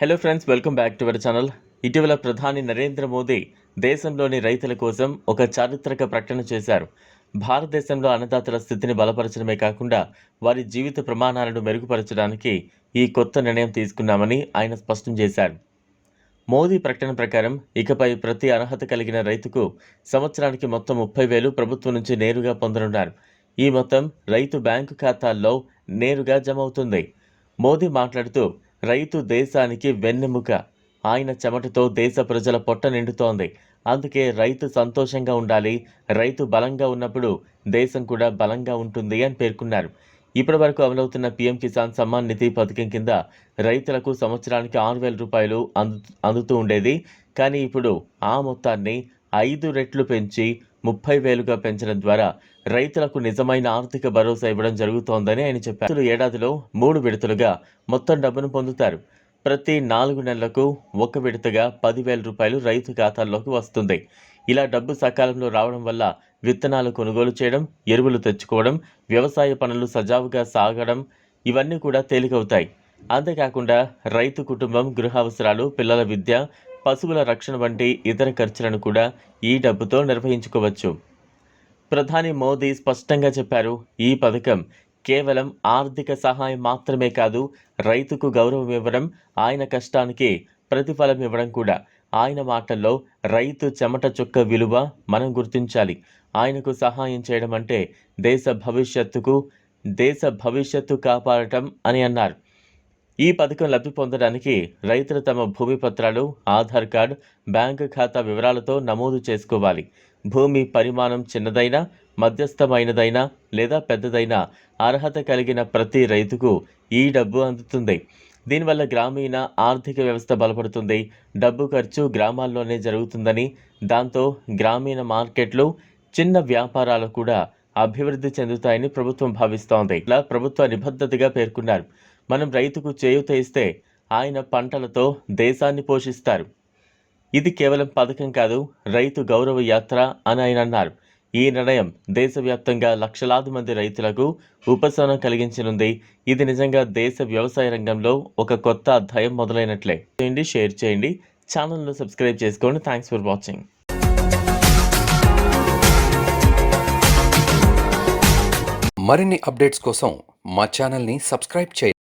Hello friends welcome back to our channel ఇటీవల ప్రధాని నరేంద్ర మోదీ దేశంలోని రైతుల కోసం ఒక చారిత్రక ప్రకటన చేశారు. భారతదేశంలో అన్నదాతల స్థితిని బలపరచడమే కాకుండా వారి జీవిత ప్రమాణాలను మెరుగుపరచడానికి ఈ కొత్త నిర్ణయం తీసుకున్నామని ఆయన స్పష్టం చేశారు. మోదీ ప్రకటన ప్రకారం ఇకపై ప్రతి అర్హత కలిగిన రైతుకు సంవత్సరానికి మొత్తం ముప్పై వేలు ప్రభుత్వం నుంచి నేరుగా పొందనున్నారు. ఈ మొత్తం రైతు బ్యాంకు ఖాతాల్లో నేరుగా జమ అవుతుంది. మోదీ మాట్లాడుతూ రైతు దేశానికి వెన్నెముక. ఆయన చెమటతో దేశ ప్రజల పొట్ట నిండుతోంది. అందుకే రైతు సంతోషంగా ఉండాలి. రైతు బలంగా ఉన్నప్పుడు దేశం కూడా బలంగా ఉంటుంది అని పేర్కొన్నారు. ఇప్పటి వరకు అమలవుతున్న పీఎం కిసాన్ సమ్మాన్ నిధి పథకం కింద రైతులకు సంవత్సరానికి ఆరు వేల రూపాయలు అందు అందుతూ ఉండేది. కానీ ఇప్పుడు ఆ మొత్తాన్ని ఐదు రెట్లు పెంచి ముప్పై వేలుగా పెంచడం ద్వారా రైతులకు నిజమైన ఆర్థిక భరోసా ఇవ్వడం జరుగుతోందని ఆయన చెప్పారు. ఏడాదిలో మూడు విడతలుగా మొత్తం డబ్బును పొందుతారు. ప్రతి నాలుగు నెలలకు ఒక విడతగా పదివేల రూపాయలు రైతు ఖాతాల్లోకి వస్తుంది. ఇలా డబ్బు సకాలంలో రావడం వల్ల విత్తనాలు కొనుగోలు చేయడం ఎరువులు తెచ్చుకోవడం వ్యవసాయ పనులు సజావుగా సాగడం ఇవన్నీ కూడా తేలికవుతాయి. అంతేకాకుండా రైతు కుటుంబం గృహ అవసరాలు పిల్లల విద్య పశువుల రక్షణ వంటి ఇతర ఖర్చులను కూడా ఈ డబ్బుతో నిర్వహించుకోవచ్చు. ప్రధాని మోదీ స్పష్టంగా చెప్పారు ఈ పథకం కేవలం ఆర్థిక సహాయం మాత్రమే కాదు రైతుకు గౌరవం ఇవ్వడం ఆయన కష్టానికి ప్రతిఫలం ఇవ్వడం కూడా. ఆయన మాటల్లో రైతు చెమట చుక్క విలువ మనం గుర్తించాలి. ఆయనకు సహాయం చేయడం అంటే దేశ భవిష్యత్తుకు దేశ భవిష్యత్తు కాపాడటం అని అన్నారు. ఈ పథకం లబ్ధి పొందడానికి రైతులు తమ భూమి పత్రాలు ఆధార్ కార్డు బ్యాంకు ఖాతా వివరాలతో నమోదు చేసుకోవాలి. భూమి పరిమాణం చిన్నదైనా మధ్యస్థమైనదైనా లేదా పెద్దదైనా అర్హత కలిగిన ప్రతి రైతుకు ఈ డబ్బు అందుతుంది. దీనివల్ల గ్రామీణ ఆర్థిక వ్యవస్థ బలపడుతుంది. డబ్బు ఖర్చు గ్రామాల్లోనే జరుగుతుందని దాంతో గ్రామీణ మార్కెట్లు చిన్న వ్యాపారాలు కూడా అభివృద్ధి చెందుతాయని ప్రభుత్వం భావిస్తోంది. ఇలా ప్రభుత్వ నిబద్ధతగా పేర్కొన్నారు. మనం రైతుకు చేయూత ఇస్తే ఆయన పంటలతో దేశాన్ని పోషిస్తారు. ఇది కేవలం పథకం కాదు రైతు గౌరవ యాత్ర అని ఆయన అన్నారు. ఈ నిర్ణయం దేశవ్యాప్తంగా లక్షలాది మంది రైతులకు ఉపశమనం కలిగించనుంది. ఇది నిజంగా దేశ వ్యవసాయ రంగంలో ఒక కొత్త అధ్యాయం మొదలైనట్లే. చేయండి షేర్ చేయండి. ఛానల్ను సబ్స్క్రైబ్ చేసుకోండి. థ్యాంక్స్ ఫర్ వాచింగ్ మరిన్ని అప్డేట్స్ కోసం మా ఛానల్ని సబ్స్క్రైబ్ చేయండి.